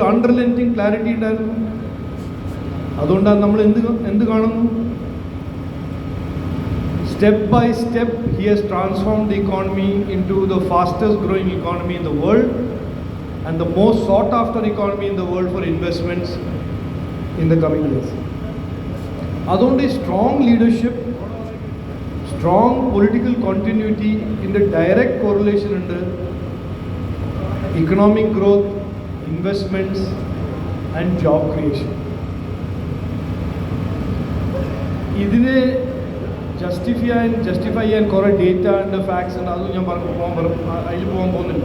Underlining clarity ഉണ്ടായിരുന്നു. അതുകൊണ്ടാണ് നമ്മൾ എന്ത് എന്ത് കാണുന്നു? Step by step he has transform the economy into the fastest growing economy in the world and the most sought after economy in the world for investments in the coming years അതുകൊണ്ട് ഈ strong leadership strong political continuity ഇതിന്റെ direct correlation ഉണ്ട്. Economic growth investments and job creation. ഇതിനെ justify ചെയ്യാൻ justify ചെയ്യാൻ കുറേ data ഉണ്ട് facts ഉണ്ട്. അതും ഞാൻ പറഞ്ഞു പോകാൻ പറ അതിൽ പോകാൻ പോകുന്നില്ല.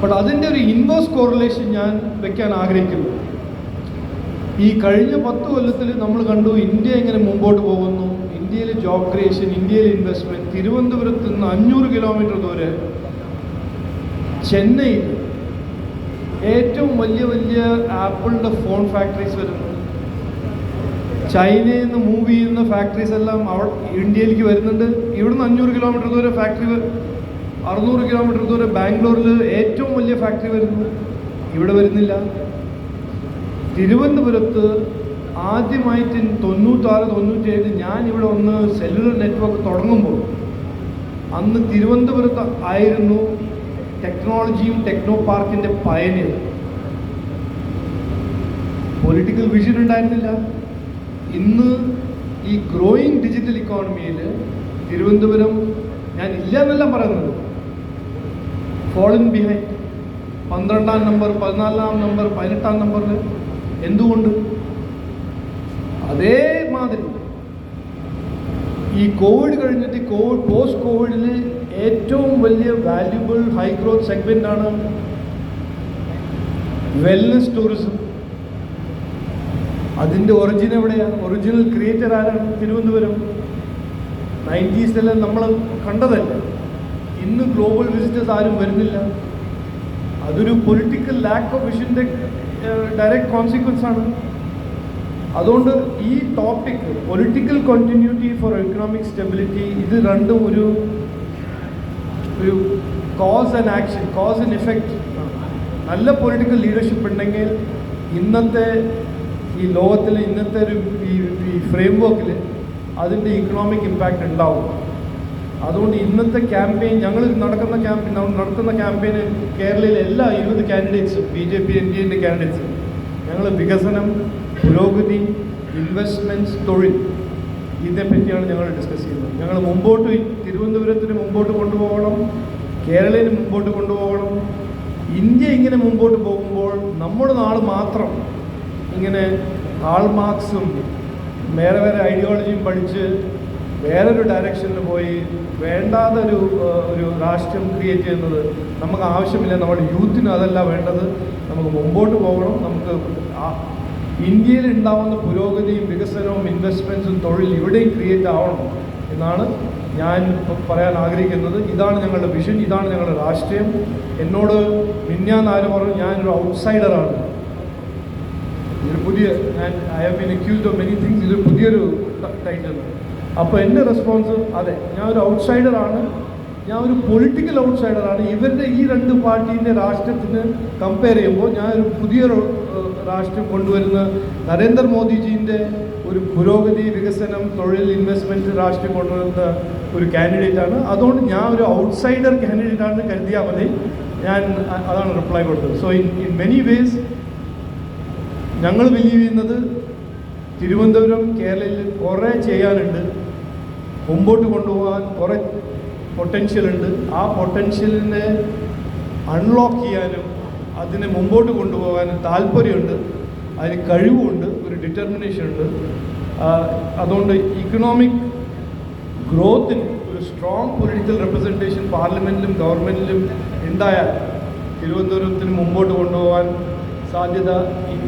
ബട്ട് അതിന്റെ ഒരു ഇൻവേഴ്സ് കോറിലേഷൻ ഞാൻ വെക്കാൻ ആഗ്രഹിക്കുന്നു. ഈ കഴിഞ്ഞ പത്ത് കൊല്ലത്തിൽ നമ്മൾ കണ്ടു ഇന്ത്യ എങ്ങനെ മുമ്പോട്ട് പോകുന്നു. ഇന്ത്യയിൽ ജോബ് ക്രിയേഷൻ ഇന്ത്യയിൽ ഇൻവെസ്റ്റ്മെന്റ് തിരുവനന്തപുരത്ത് നിന്ന് അഞ്ഞൂറ് കിലോമീറ്റർ ദൂരെ ചെന്നൈയിൽ ഏറ്റവും വലിയ വലിയ ആപ്പിളിന്റെ ഫോൺ ഫാക്ടറീസ് വരുന്നു ചൈനയിൽ നിന്ന് മൂവ് ചെയ്യുന്ന ഫാക്ടറീസ് എല്ലാം അവ ഇന്ത്യയിലേക്ക് വരുന്നുണ്ട്. ഇവിടുന്ന് അഞ്ഞൂറ് കിലോമീറ്റർ ദൂരെ ഫാക്ടറി അറുന്നൂറ് കിലോമീറ്റർ ദൂരെ ബാംഗ്ലൂരിൽ ഏറ്റവും വലിയ ഫാക്ടറി വരുന്നു ഇവിടെ വരുന്നില്ല. തിരുവനന്തപുരത്ത് ആദ്യമായിട്ട് തൊണ്ണൂറ്റാറ് തൊണ്ണൂറ്റേഴ് ഞാൻ ഇവിടെ ഒന്ന് സെല്ലുലർ നെറ്റ്വർക്ക് തുടങ്ങുമ്പോൾ അന്ന് തിരുവനന്തപുരത്ത് ആയിരുന്നു ടെക്നോളജിയും ടെക്നോ പാർക്കിന്റെ പയനിയർ പൊളിറ്റിക്കൽ വിഷൻ ഉണ്ടായിരുന്നില്ല. ഇന്ന് ഈ ഗ്രോയിങ് ഡിജിറ്റൽ ഇക്കോണമിയിൽ തിരുവനന്തപുരം ഞാൻ ഇല്ല എന്നല്ല പറയുന്നത്. ഫോളിൻ ബിഹൈൻഡ് പന്ത്രണ്ടാം നമ്പർ പതിനാലാം നമ്പർ പതിനെട്ടാം നമ്പറിൽ എന്തുകൊണ്ട്? അതേമാതിരി. ഈ കോവിഡ് കഴിഞ്ഞിട്ട് കോവിഡ് പോസ്റ്റ് കോവിഡിൽ ഏറ്റവും വലിയ വാല്യുബിൾ ഹൈ ഗ്രോത്ത് സെഗ്മെന്റ് ആണ് വെൽനസ് ടൂറിസം അതിന്റെ ഒറിജിൻ എവിടെയാണ്? ഒറിജിനൽ ക്രിയേറ്റർ ആരാണ്? തിരുവനന്തപുരം. നയന്റീസിലെല്ലാം നമ്മൾ കണ്ടതല്ല. ഇന്ന് ഗ്ലോബൽ വിസിറ്റേഴ്സ് ആരും വരുന്നില്ല. അതൊരു പൊളിറ്റിക്കൽ ലാക്ക് ഓഫ് വിഷന്റെ ഡയറക്റ്റ് കോൺസിക്വൻസ് ആണ്. അതുകൊണ്ട് ഈ topic political continuity for economic stability ഇത് രണ്ടും ഒരു ഒരു cause and action cause and effect നല്ല പൊളിറ്റിക്കൽ ലീഡർഷിപ്പ് ഉണ്ടെങ്കിൽ ഇന്നത്തെ ഈ ലോകത്തിൽ ഇന്നത്തെ ഒരു ഈ ഫ്രെയിം വർക്കിൽ അതിന്റെ ഇക്കണോമിക് ഇമ്പാക്റ്റ് ഉണ്ടാവും. അതുകൊണ്ട് ഇന്നത്തെ ക്യാമ്പയിൻ ഞങ്ങൾ നടക്കുന്ന ക്യാമ്പയിൻ നടത്തുന്ന ക്യാമ്പയിന് കേരളയിലെ എല്ലാ ഇരുപത് കാൻഡിഡേറ്റ്സും B J P N D എന്റെ കാൻഡിഡേറ്റ്സും ഞങ്ങൾ വികസനം പുരോഗതി ഇൻവെസ്റ്റ്മെന്റ്സ് തൊഴിൽ. ഇതിനെപ്പറ്റിയാണ് ഞങ്ങൾ ഡിസ്കസ് ചെയ്യുന്നത്. ഞങ്ങൾ മുമ്പോട്ട് തിരുവനന്തപുരത്തിന് മുമ്പോട്ട് കൊണ്ടുപോകണം കേരളയിൽ മുമ്പോട്ട് കൊണ്ടുപോകണം. ഇന്ത്യ ഇങ്ങനെ മുമ്പോട്ട് പോകുമ്പോൾ നമ്മുടെ നാൾ മാത്രം ഇങ്ങനെ ഹാൾമാർക്സും വേറെ വേറെ ഐഡിയോളജിയും പഠിച്ച് വേറൊരു ഡയറക്ഷനിൽ പോയി വേണ്ടാത്ത ഒരു രാഷ്ട്രം ക്രിയേറ്റ് ചെയ്യുന്നത് നമുക്ക് ആവശ്യമില്ല. നമ്മുടെ യൂത്തിന് അതല്ല വേണ്ടത്. നമുക്ക് മുമ്പോട്ട് പോകണം. നമുക്ക് ഇന്ത്യയിൽ ഉണ്ടാവുന്ന പുരോഗതിയും വികസനവും ഇൻവെസ്റ്റ്മെന്റ്സും തൊഴിൽ ഇവിടെയും ക്രിയേറ്റ് ആവണം എന്നാണ് ഞാൻ പറയാൻ ആഗ്രഹിക്കുന്നത്. ഇതാണ് ഞങ്ങളുടെ വിഷൻ ഇതാണ് ഞങ്ങളുടെ രാഷ്ട്രീയം. എന്നോട് മിന്നാന്ന് ആര് പറഞ്ഞു ഞാനൊരു ഔട്ട്സൈഡറാണ് ഇതൊരു പുതിയ ഞാൻ I have been accused of many things ഇതൊരു പുതിയൊരു ടൈറ്റിൽ അപ്പോൾ എന്റെ റെസ്പോൺസ് അതെ ഞാൻ ഒരു ഔട്ട്സൈഡറാണ് ഞാൻ ഒരു പൊളിറ്റിക്കൽ ഔട്ട്സൈഡറാണ് ഇവരുടെ ഈ രണ്ട് പാർട്ടീന്റെ രാഷ്ട്രത്തിന് കമ്പയർ ചെയ്യുമ്പോൾ ഞാൻ ഒരു പുതിയൊരു രാഷ്ട്രം കൊണ്ടുവരുന്ന നരേന്ദ്രമോദിജീന്റെ ഒരു പുരോഗതി വികസനം തൊഴിൽ ഇൻവെസ്റ്റ്മെന്റ് രാഷ്ട്രം കൊണ്ടുവരുന്ന ഒരു കാൻഡിഡേറ്റാണ് അതുകൊണ്ട് ഞാൻ ഒരു ഔട്ട്സൈഡർ കാൻഡിഡേറ്റാണെന്ന് കരുതിയാൽ മതി. ഞാൻ അതാണ് റിപ്ലൈ കൊടുത്തത്. So in in many ways ഞങ്ങൾ ബിലീവ് ചെയ്യുന്നത് തിരുവനന്തപുരം കേരളയിൽ കുറേ ചെയ്യാനുണ്ട്. മുമ്പോട്ട് കൊണ്ടുപോകാൻ കുറേ പൊട്ടൻഷ്യൽ ഉണ്ട്. ആ പൊട്ടൻഷ്യലിനെ അൺലോക്ക് ചെയ്യാനും അതിനെ മുമ്പോട്ട് കൊണ്ടുപോകാനും താല്പര്യമുണ്ട്. അതിന് കഴിവുമുണ്ട്. ഒരു ഡിറ്റർമിനേഷൻ ഉണ്ട്. അതുകൊണ്ട് ഇക്കണോമിക് ഗ്രോത്തിന് ഒരു സ്ട്രോങ് പൊളിറ്റിക്കൽ റെപ്രസെന്റേഷൻ പാർലമെന്റിലും ഗവൺമെന്റിലും ഉണ്ടായാൽ തിരുവനന്തപുരത്തിന് മുമ്പോട്ട് കൊണ്ടുപോകാൻ സാധ്യത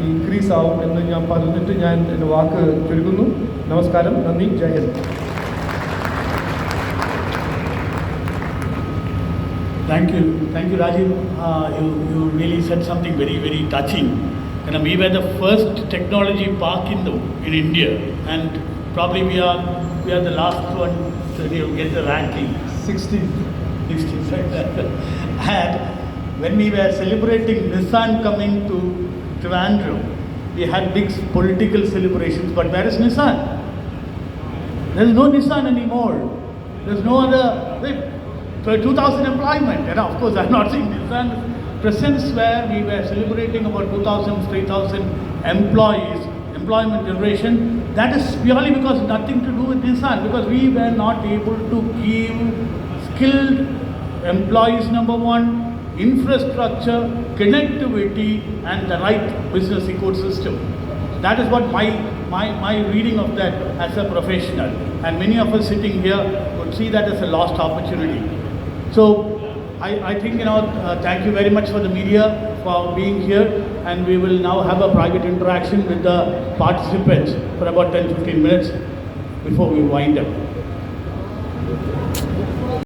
ഇൻക്രീസ് ആവും എന്ന് ഞാൻ പറഞ്ഞിട്ട് ഞാൻ എന്റെ വാക്ക് ചുരുക്കുന്നു. നമസ്കാരം. നന്ദി. ജയ് Hind. Thank you. Thank you, Rajiv. Uh, you, you really said something very, very touching. You know, we were the first technology park in, the, in India, and probably we are, we are the last one to you know, get the ranking 16th. 16th. and when we were celebrating Nissan coming to Trivandrum, we had big political celebrations, but where is Nissan? There is no Nissan anymore. There is no other. Wait, 2,000 employment. And of course, I'm not saying Nissan presence where we were celebrating about 2,000, 3,000 employees, employment generation. That is purely because nothing to do with Nissan, because we were not able to give skilled employees, number one, infrastructure, connectivity, and the right business ecosystem. That is what my, my, my reading of that as a professional. And many of us sitting here would see that as a lost opportunity. So I, I think, you know, uh, thank you very much for the media for being here. And we will now have a private interaction with the participants for about 10 15 minutes before we wind up.